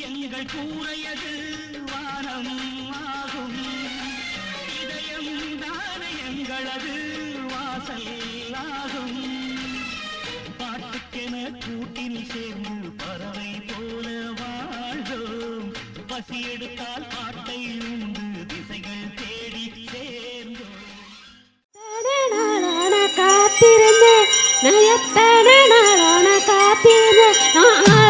எங்கள் கூறையது வானம் ஆகும் இதயம் தான எங்களது வாசல் ஆகும் பாட்டுக்கென கூட்டில் சேர்ந்து பறவை போல வாழ்ந்தோம். பசி எடுத்தால் பாட்டை உண்டு திசைகள் தேடி சேர்ந்தோம். காத்திருந்த நயத்தன காத்திருந்த.